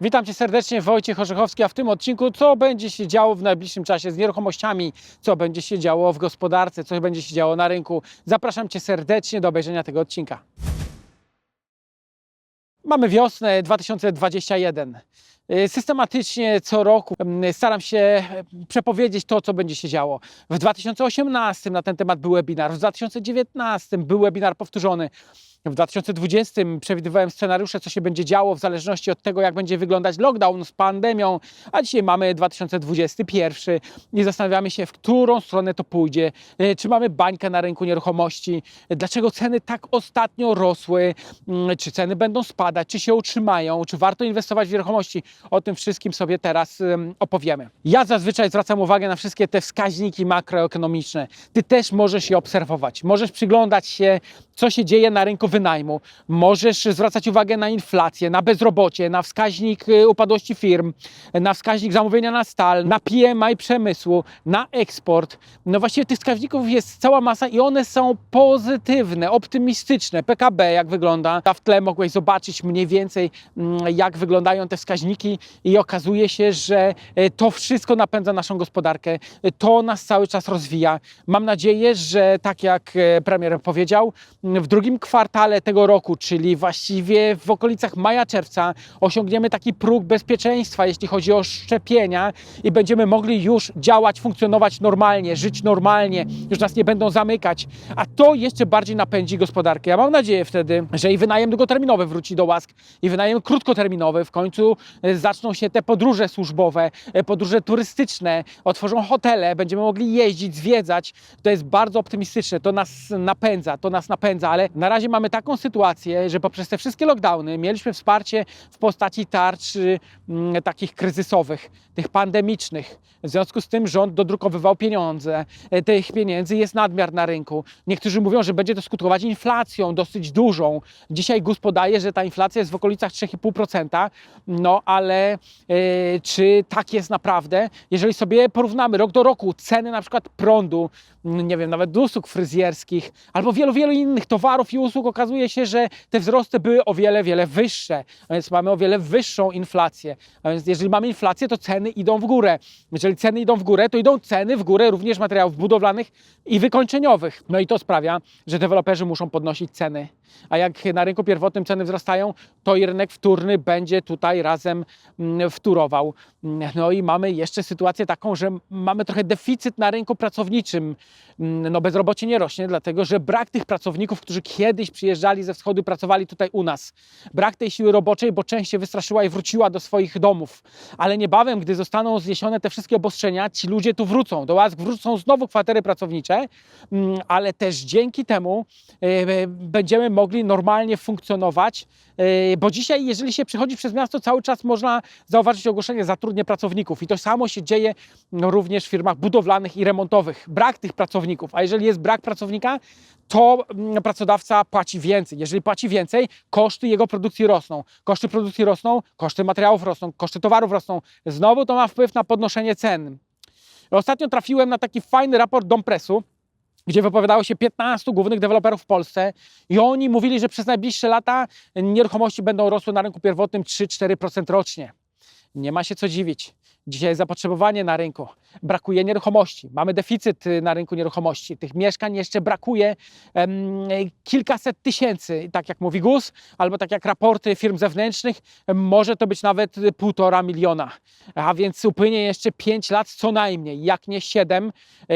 Witam Cię serdecznie, Wojciech Orzechowski, a w tym odcinku co będzie się działo w najbliższym czasie z nieruchomościami, co będzie się działo w gospodarce, co będzie się działo na rynku. Zapraszam Cię serdecznie do obejrzenia tego odcinka. Mamy wiosnę 2021. Y, Systematycznie co roku mm, staram się przepowiedzieć to, co będzie się działo. W 2018 na ten temat był webinar, w 2019 był webinar powtórzony. W 2020 przewidywałem scenariusze, co się będzie działo w zależności od tego, jak będzie wyglądać lockdown z pandemią, a dzisiaj mamy 2021 i zastanawiamy się, w którą stronę to pójdzie. E, Czy mamy bańkę na rynku nieruchomości? Dlaczego ceny tak ostatnio rosły? Mm, Czy ceny będą spadać? Czy się utrzymają? Czy warto inwestować w nieruchomości? O tym wszystkim sobie teraz em, opowiemy. Ja zazwyczaj zwracam uwagę na wszystkie te wskaźniki makroekonomiczne. Ty też możesz je obserwować. Możesz przyglądać się, co się dzieje na rynku wynajmu. Możesz zwracać uwagę na inflację, na bezrobocie, na wskaźnik y, upadłości firm, na wskaźnik zamówienia na stal, na PMI przemysłu, na eksport. No właściwie tych wskaźników jest cała masa i one są pozytywne, optymistyczne. PKB jak wygląda, a w tle mogłeś zobaczyć mniej więcej mm, jak wyglądają te wskaźniki i okazuje się, że e, to wszystko napędza naszą gospodarkę, E, to nas cały czas rozwija. Mam nadzieję, że tak jak premier powiedział, w drugim kwartale tego roku, czyli właściwie w okolicach maja-czerwca, osiągniemy taki próg bezpieczeństwa, jeśli chodzi o szczepienia i będziemy mogli już działać, funkcjonować normalnie, żyć normalnie, już nas nie będą zamykać, a to jeszcze bardziej napędzi gospodarkę. Ja mam nadzieję wtedy, że i wynajem długoterminowy wróci do łask, i wynajem krótkoterminowy, w końcu e, zaczną się te podróże służbowe, e, podróże turystyczne, otworzą hotele, będziemy mogli jeździć, zwiedzać. To jest bardzo optymistyczne, to nas napędza, to nas napędza, ale na razie mamy taką sytuację, że poprzez te wszystkie lockdowny mieliśmy wsparcie w postaci tarcz y, mm, takich kryzysowych, tych pandemicznych. W związku z tym rząd dodrukowywał pieniądze. E, Tych pieniędzy jest nadmiar na rynku. Niektórzy mówią, że będzie to skutkować inflacją dosyć dużą. Dzisiaj GUS podaje, że ta inflacja jest w okolicach 3,5%. No ale e, czy tak jest naprawdę? Jeżeli sobie porównamy rok do roku ceny na przykład prądu, nie wiem, nawet usług fryzjerskich albo wielu, wielu innych towarów i usług, okazuje się, że te wzrosty były o wiele, wiele wyższe. A więc mamy o wiele wyższą inflację. A więc jeżeli mamy inflację, to ceny idą w górę. Jeżeli ceny idą w górę, to idą ceny w górę również materiałów budowlanych i wykończeniowych. No i to sprawia, że deweloperzy muszą podnosić ceny. A jak na rynku pierwotnym ceny wzrastają, to i rynek wtórny będzie tutaj razem mm, wtórował. No i mamy jeszcze sytuację taką, że mamy trochę deficyt na rynku pracowniczym. Mm, No bezrobocie nie rośnie, dlatego że brak tych pracowników, którzy kiedyś przyjeżdżali ze wschodu, pracowali tutaj u nas. Brak tej siły roboczej, bo część się wystraszyła i wróciła do swoich domów. Ale niebawem, gdy zostaną zniesione te wszystkie obostrzenia, ci ludzie tu wrócą. Do łask wrócą znowu kwatery pracownicze, mm, ale też dzięki temu e, e, będziemy mogli normalnie funkcjonować, bo dzisiaj, jeżeli się przychodzi przez miasto, cały czas można zauważyć ogłoszenie zatrudnię pracowników i to samo się dzieje no, również w firmach budowlanych i remontowych. Brak tych pracowników, a jeżeli jest brak pracownika, to mm, pracodawca płaci więcej. Jeżeli płaci więcej, koszty jego produkcji rosną. Koszty produkcji rosną, koszty materiałów rosną, koszty towarów rosną. Znowu to ma wpływ na podnoszenie cen. Ostatnio trafiłem na taki fajny raport Dompresu, gdzie wypowiadało się 15 głównych deweloperów w Polsce i oni mówili, że przez najbliższe lata nieruchomości będą rosły na rynku pierwotnym 3-4% rocznie. Nie ma się co dziwić. Dzisiaj zapotrzebowanie na rynku, brakuje nieruchomości, mamy deficyt y, na rynku nieruchomości. Tych mieszkań jeszcze brakuje em, kilkaset tysięcy, tak jak mówi GUS, albo tak jak raporty firm zewnętrznych, może to być nawet półtora miliona. A więc upłynie jeszcze 5 lat co najmniej, jak nie 7,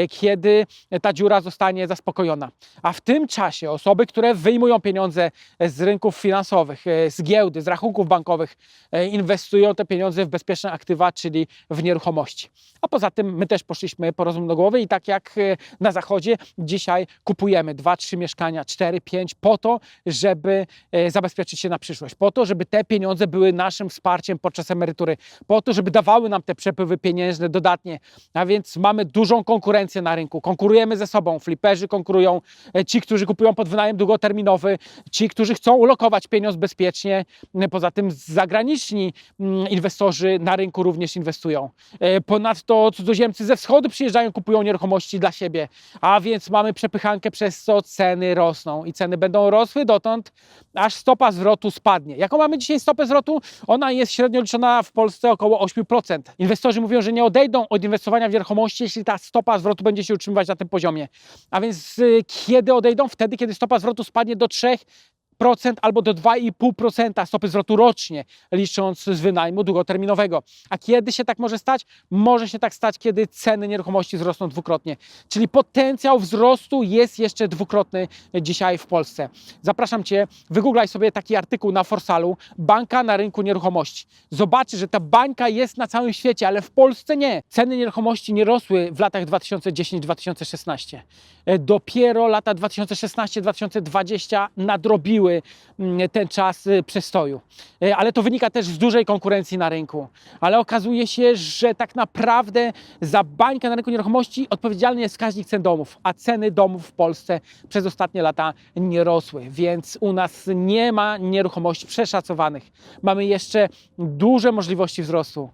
kiedy ta dziura zostanie zaspokojona. A w tym czasie osoby, które wyjmują pieniądze z rynków finansowych, e, z giełdy, z rachunków bankowych, e, inwestują te pieniądze w bezpieczne aktywa, czyli w nieruchomości. A poza tym my też poszliśmy po rozum do głowy i tak jak e, na zachodzie, dzisiaj kupujemy 2-3 mieszkania, 4-5 po to, żeby e, zabezpieczyć się na przyszłość, po to, żeby te pieniądze były naszym wsparciem podczas emerytury, po to, żeby dawały nam te przepływy pieniężne dodatnie. A więc mamy dużą konkurencję na rynku. Konkurujemy ze sobą. Fliperzy konkurują, e, ci, którzy kupują pod wynajem długoterminowy, ci, którzy chcą ulokować pieniądz bezpiecznie. Poza tym zagraniczni mm, inwestorzy na rynku również inwestują. Inwestują. E, Ponadto cudzoziemcy ze wschodu przyjeżdżają, kupują nieruchomości dla siebie, a więc mamy przepychankę, przez co ceny rosną i ceny będą rosły dotąd, aż stopa zwrotu spadnie. Jaką mamy dzisiaj stopę zwrotu? Ona jest średnio liczona w Polsce około 8%. Inwestorzy mówią, że nie odejdą od inwestowania w nieruchomości, jeśli ta stopa zwrotu będzie się utrzymywać na tym poziomie. A więc y, kiedy odejdą? Wtedy, kiedy stopa zwrotu spadnie do 3 albo do 2,5% stopy zwrotu rocznie, licząc z wynajmu długoterminowego. A kiedy się tak może stać? Może się tak stać, kiedy ceny nieruchomości wzrosną dwukrotnie. Czyli potencjał wzrostu jest jeszcze dwukrotny dzisiaj w Polsce. Zapraszam Cię, wygooglaj sobie taki artykuł na Forsalu, banka na rynku nieruchomości. Zobaczysz, że ta bańka jest na całym świecie, ale w Polsce nie. Ceny nieruchomości nie rosły w latach 2010-2016. E, Dopiero lata 2016-2020 nadrobiły mm, ten czas y, przestoju. E, Ale to wynika też z dużej konkurencji na rynku. Ale okazuje się, że tak naprawdę za bańkę na rynku nieruchomości odpowiedzialny jest wskaźnik cen domów, a ceny domów w Polsce przez ostatnie lata nie rosły, więc u nas nie ma nieruchomości przeszacowanych. Mamy jeszcze duże możliwości wzrostu.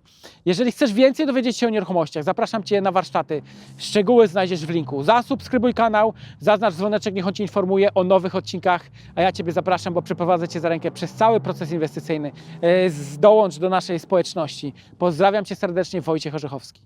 Jeżeli chcesz więcej dowiedzieć się o nieruchomościach, zapraszam Cię na warsztaty. Szczegóły znajdziesz w linku. Zasubskrybuj kanał, zaznacz dzwoneczek, niech on Cię informuje o nowych odcinkach, a ja Ciebie zapraszam, bo przeprowadzę Cię za rękę przez cały proces inwestycyjny. E, Dołącz do naszej społeczności. Pozdrawiam Cię serdecznie, Wojciech Orzechowski.